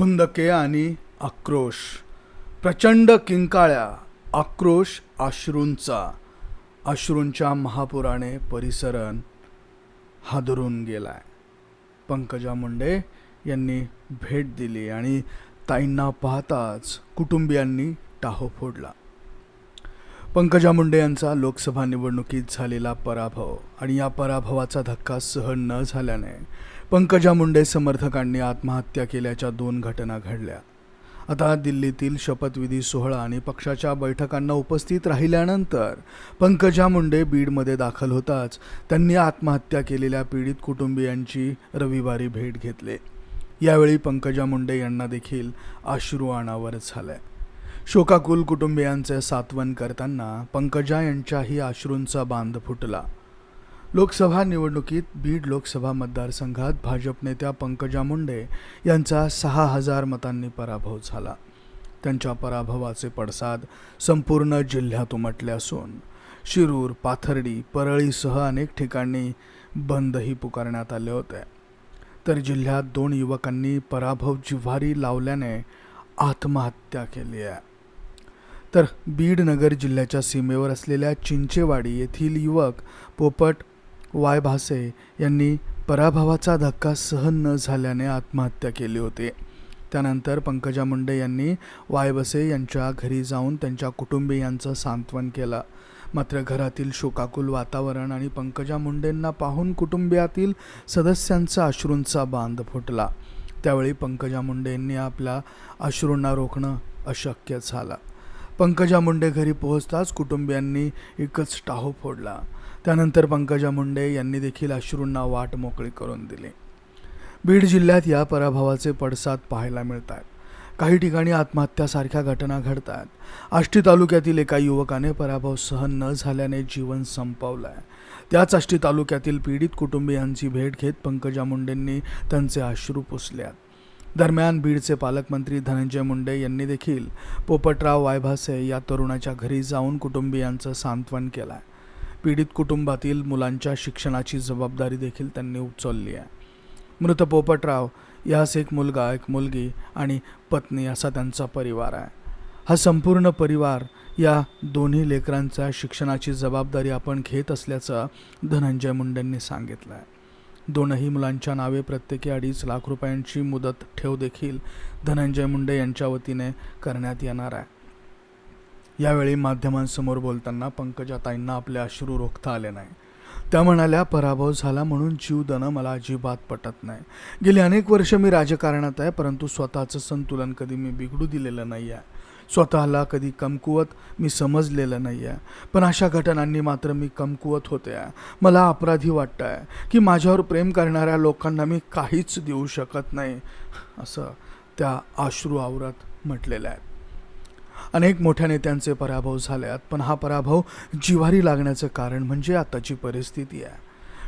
खुंदके आणि आक्रोश. प्रचंड किंकाळ्या आक्रोश अश्रूंचा. अश्रूंच्या महापुराने परिसरण हादरून गेलाय. पंकजा मुंडे यांनी भेट दिली आणि ताईंना पाहताच कुटुंबियांनी टाहो फोडला. पंकजा मुंडे यांचा लोकसभा निवडणुकीत झालेला पराभव आणि या पराभवाचा धक्का सहन न झाल्याने पंकजा मुंडे समर्थकांनी आत्महत्या केल्याच्या दोन घटना घडल्या. आता दिल्लीतील शपथविधी सोहळा आणि पक्षाच्या बैठकांना उपस्थित राहिल्यानंतर पंकजा मुंडे बीडमध्ये दाखल होताच त्यांनी आत्महत्या केलेल्या पीडित कुटुंबियांची रविवारी भेट घेतली. यावेळी पंकजा मुंडे यांना देखील अश्रू अनावर झालंय शोकाकुल कुटुंबियांचे सात्वन करताना पंकजा यांच्याही अश्रूंचा बांध फुटला. लोकसभा निवडणुकीत बीड लोकसभा मतदारसंघात भाजप नेत्या पंकजा मुंडे यांचा सहा हजार मतांनी पराभव झाला. त्यांच्या पराभवाचे पडसाद संपूर्ण जिल्ह्यात उमटले असून शिरूर पाथर्डी परळीसह अनेक ठिकाणी बंदही पुकारण्यात आले होते. तर जिल्ह्यात दोन युवकांनी पराभव जिव्हारी लावल्याने आत्महत्या केली आहे. तर बीड नगर जिल्ह्याच्या सीमेवर असलेल्या चिंचेवाडी येथील युवक पोपट वाय भासे यांनी पराभवाचा धक्का सहन न झाल्याने आत्महत्या केली होती. त्यानंतर पंकजा मुंडे यांनी वाय बसे यांच्या घरी जाऊन त्यांच्या कुटुंबियांचं सांत्वन केलं. मात्र घरातील शोकाकुल वातावरण आणि पंकजा मुंडेंना पाहून कुटुंबियातील सदस्यांचा अश्रूंचा बांध फुटला. त्यावेळी पंकजा मुंडेंनी आपल्या अश्रूंना रोखणं अशक्य झालं. पंकजा मुंडे घरी पोहोचताच कुटुंबियांनी एकच टाहो फोडला. त्यानंतर पंकजा मुंडे यांनी देखील अश्रूंना वाट मोकळी करून दिली. बीड जिल्ह्यात या पराभवाचे पडसाद पाहायला मिळतात. काही ठिकाणी आत्महत्यासारख्या घटना घडतात. आष्टी तालुक्यातील एका युवकाने पराभव सहन न झाल्याने जीवन संपवलंय. त्याच आष्टी तालुक्यातील पीडित कुटुंबियांची भेट घेत पंकजा मुंडेंनी त्यांचे अश्रू पुसल्यात. दरम्यान बीडचे पालकमंत्री धनंजय मुंडे यांनी देखील पोपटराव वायभासे या तरुणाच्या घरी जाऊन कुटुंबियांचं सांत्वन केलं आहे पीडित कुटुंबातील मुलांच्या शिक्षणाची जबाबदारी देखील त्यांनी उचलली आहे. मृत पोपटराव यास एक मुलगा एक मुलगी आणि पत्नी असा त्यांचा परिवार आहे. हा संपूर्ण परिवार या दोन्ही लेकरांच्या शिक्षणाची जबाबदारी आपण घेत असल्याचं धनंजय मुंडेंनी सांगितलं आहे दोनही मुलांच्या नावे प्रत्येकी अडीच लाख रुपयांची मुदत ठेव देखील धनंजय मुंडे यांच्या वतीने करण्यात येणार आहे. यावेळी माध्यमांसमोर बोलताना पंकजाताईंना आपले अश्रू रोखता आले नाही. त्या म्हणाल्या पराभव झाला म्हणून जीव देणं मला अजिबात पटत नाही. गेली अनेक वर्ष मी राजकारणात आहे परंतु स्वतःचं संतुलन कधी मी बिघडू दिलेलं नाही आहे स्वतःला कधी कमकुवत मी समजलेलं नाही आहे पण अशा घटनांनी मात्र मी कमकुवत होते. आहे मला अपराधी वाटतं आहे की माझ्यावर प्रेम करणाऱ्या लोकांना मी काहीच देऊ शकत नाही असं त्या अश्रू आवरत म्हटलेलं आहे अनेक मोठ्या नेत्यांचे पराभव झाल्यात पण हा पराभव जिव्हारी लागण्याचं कारण म्हणजे आताची परिस्थिती आहे.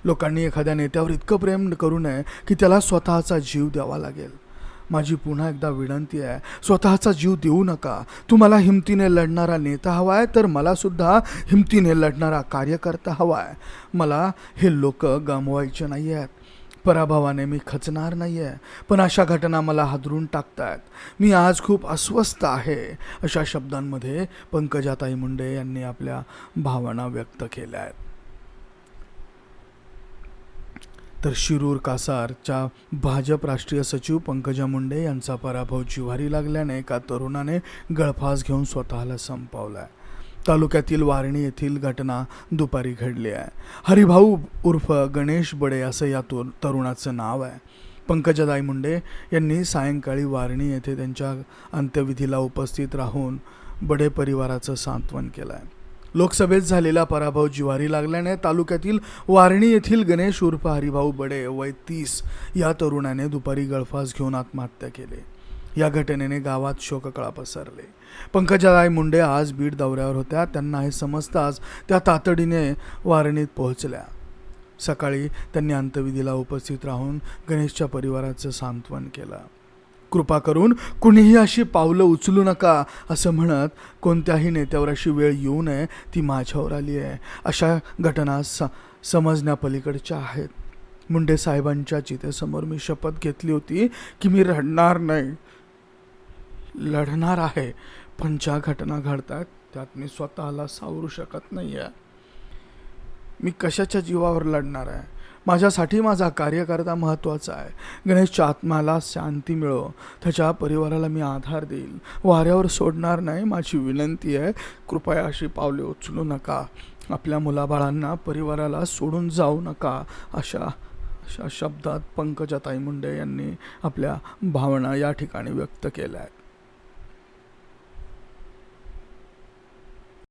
लोकांनी एखाद्या नेत्यावर इतकं प्रेम करू नये की त्याला स्वतःचा जीव द्यावा लागेल. माझी पुन्हा एकदा विनंती आहे स्वतःचा जीव देऊ नका. तुम्हाला हिमतीने लढणारा नेता हवा आहे तर मला सुद्धा हिमतीने लढणारा कार्यकर्ता हवा आहे मला हे लोक गमवायचे नाही आहेत पराभवाने मी खचणार नाही आहे पण अशा घटना मला हादरून टाकतायत. मी आज खूप अस्वस्थ आहे अशा शब्दांमध्ये पंकजाताई मुंडे यांनी आपल्या भावना व्यक्त केल्या आहेत. तर शिरूर कासारच्या भाजप राष्ट्रीय सचिव पंकजा मुंडे यांचा पराभव जिव्हारी लागल्याने एका तरुणाने गळफास घेऊन स्वतःला संपवलाय. तालुक्यातील वारणी येथील घटना दुपारी घडली आहे. हरिभाऊ उर्फ गणेश बडे असं या तु तरुणाचं नाव आहे. पंकजादाई मुंडे यांनी सायंकाळी वारणी येथे त्यांच्या अंत्यविधीला उपस्थित राहून बडे परिवाराचं सांत्वन केलं आहे लोकसभेत झालेला पराभव जिवारी लागल्याने तालुक्यातील वारणी येथील गणेश उर्फ हरिभाऊ बडे वय तीस या तरुणाने दुपारी गळफास घेऊन आत्महत्या केली. या घटनेने गावात शोककळा पसरले. पंकजाराय मुंडे आज बीड दौऱ्यावर होत्या. त्यांना हे समजताच त्या तातडीने वारणीत पोहोचल्या. सकाळी त्यांनी अंत्यविधीला उपस्थित राहून गणेशच्या परिवाराचं सांत्वन केलं. कृपा करून कुणीही अशी पावलं उचलू नका असं म्हणत कोणत्याही नेत्यावर अशी वेळ येऊ नये ती माझ्यावर आली आहे. अशा घटना स समजण्यापलीकडच्या आहेत. मुंडे साहेबांच्या चितेसमोर मी शपथ घेतली होती की मी रडणार नाही. लढणार आहे पण ज्या घटना घडतात त्यात मी स्वतःला सावरू शकत नाही आहे मी कशाच्या जीवावर लढणार आहे? माझ्यासाठी माझा कार्यकर्ता महत्त्वाचा आहे. गणेशच्या आत्म्याला शांती मिळो. त्याच्या परिवाराला मी आधार देईल. वाऱ्यावर सोडणार नाही माझी विनंती आहे. कृपया अशी पावले उचलू नका. आपल्या मुलाबाळांना परिवाराला सोडून जाऊ नका अशा अशा शब्दात पंकजाताई मुंडे यांनी आपल्या भावना या ठिकाणी व्यक्त केल्या आहेत.